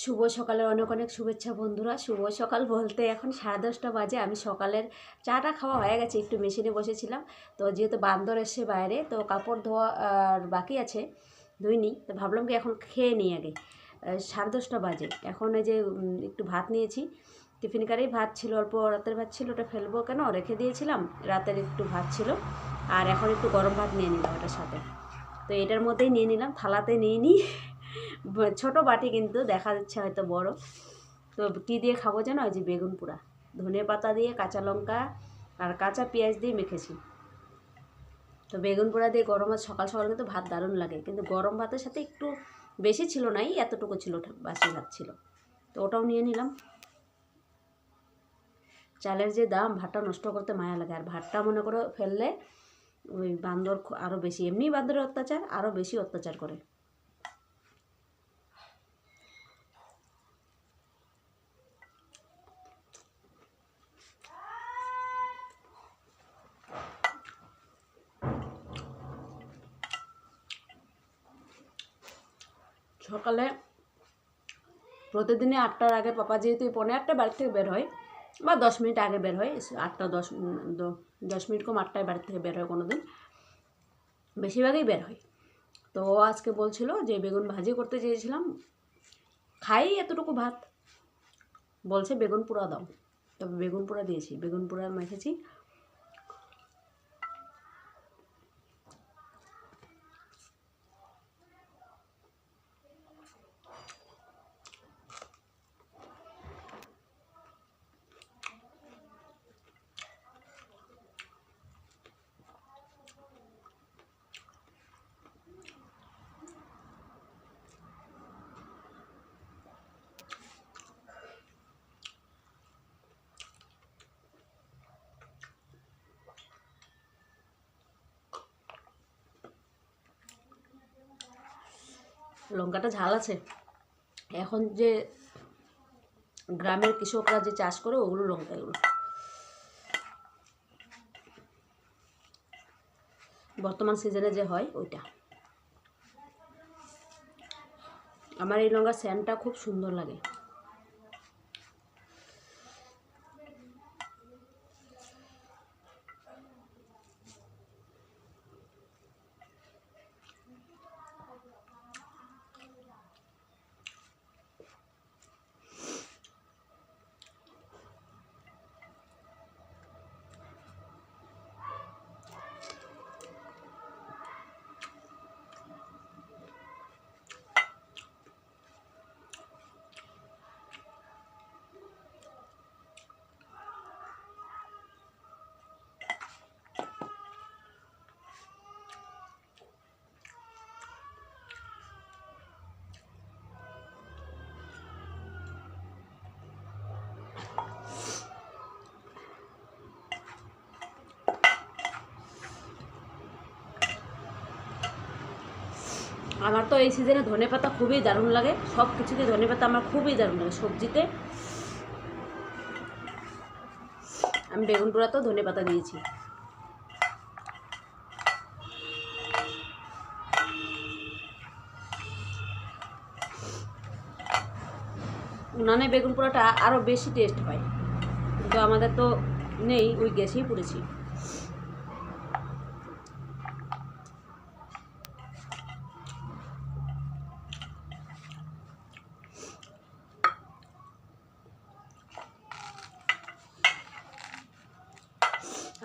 শুভ সকালের অনেক অনেক শুভেচ্ছা বন্ধুরা। শুভ সকাল বলতে এখন সাড়ে দশটা বাজে। আমি সকালের চাটা খাওয়া হয়ে গেছে, একটু মেশিনে বসেছিলাম। তো যেহেতু বান্দর এসে বাইরে, তো কাপড় ধোয়া আর বাকি আছে ধুইনি তো ভাবলাম কি এখন খেয়ে নিই আগে। সাড়ে দশটা বাজে। এখন এই যে একটু ভাত নিয়েছি। টিফিন কারেই ভাত ছিল, অল্প রাতের ভাত ছিল, ওটা ফেলব কেন? রেখে দিয়েছিলাম, রাতের একটু ভাত ছিল। আর এখন একটু গরম ভাত নিয়ে নিলাম ওটার সাথে। তো এটার মধ্যেই নিয়ে নিলাম, থালাতে নিয়ে নিই ছোট বাটি কিন্তু দেখা যাচ্ছে হয়তো বড়। তো কী দিয়ে খাব জানো? ওই যে বেগুন পোড়া। ধনে পাতা দিয়ে কাঁচা লঙ্কা আর কাঁচা পেঁয়াজ দিয়ে মেখেছি। তো বেগুন পোড়া দিয়ে গরম ভাত, সকাল সকাল কিন্তু ভাত দারুণ লাগে। কিন্তু গরম ভাতের সাথে একটু বেশি ছিল নাই এতটুকু ছিল বাসি ভাত ছিল। তো ওটাও নিয়ে নিলাম। চালের যে দাম, ভাতটা নষ্ট করতে মায়া লাগে। আর ভাতটা মনে করো ফেললে ওই বান্দর আরও বেশি। এমনি বান্দরের অত্যাচার আরও বেশি অত্যাচার করে। সকালে প্রতিদিনই আটটার আগে পাপা যেহেতু পনেরো আটটা বাড়ি থেকে বের হয়, বা দশ মিনিট আগে বের হয় আটটা দশ দশ মিনিট কম আটটায় বাড়ি থেকে বের হয় কোনো দিন বেশিরভাগই বের হয়। তো ও আজকে বলছিল যে বেগুন ভাজি করতে চেয়েছিলাম, খাই এতটুকু ভাত, বলছে বেগুন পোড়া দাও। তবে বেগুন পোড়া দিয়েছি, বেগুন পোড়া মেখেছি লঙ্কাটা ঝাল আছে। এখন যে গ্রামের কৃষকরা যে চাষ করে, ওগুলো লঙ্কা এগুলো বর্তমান সিজনে যে হয়, ওইটা। আমার এই লঙ্কার স্যান্ডটা খুব সুন্দর লাগে। আমার তো এই সিজনে ধনে পাতা খুবই দারুণ লাগে। সব কিছুতে ধনে পাতা আমার খুবই দারুণ লাগে, সবজিতে। আমি বেগুন পোড়াতেও ধনে পাতা দিয়েছি। উনানে বেগুন পোড়াটা আরও বেশি টেস্ট পায় কিন্তু আমাদের তো নেই, ওই গ্যাসেই পুড়েছি।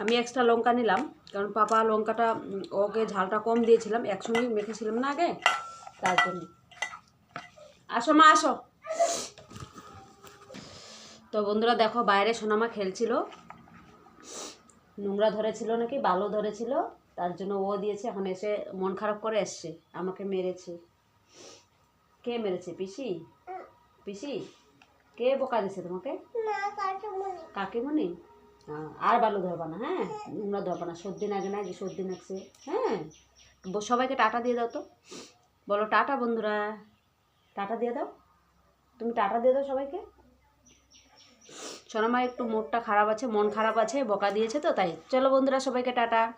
আমি এক্সট্রা লঙ্কা নিলাম কারণ পাপা লঙ্কাটা ওকে ঝালটা কম দিয়েছিলাম একসঙ্গে মেখেছিলাম না আগে তার জন্য। আসো মা আসো। তো বন্ধুরা দেখো বাইরে সোনামা খেলছিল। নোংরা ধরেছিল নাকি বালু ধরেছিল তার জন্য ও দিয়েছে এখন এসে মন খারাপ করে এসছে আমাকে মেরেছে। কে মেরেছে পিসি? পিসি? কে বোকা দিছে তোমাকে? কাকিমণি? আর ভালো ধরবা না হ্যাঁ? নোংরা ধরবা না, সর্দি নাগে না যে সর্দি লাগছে হ্যাঁ? সবাইকে টাটা দিয়ে দাও তো। বলো, টাটা বন্ধুরা। টাটা দিয়ে দাও। তুমি টাটা দিয়ে দাও সবাইকে। সোনামা একটু মুডটা খারাপ আছে, মন খারাপ আছে, বকা দিয়েছে তো, তাই। চলো বন্ধুরা, সবাইকে টাটা।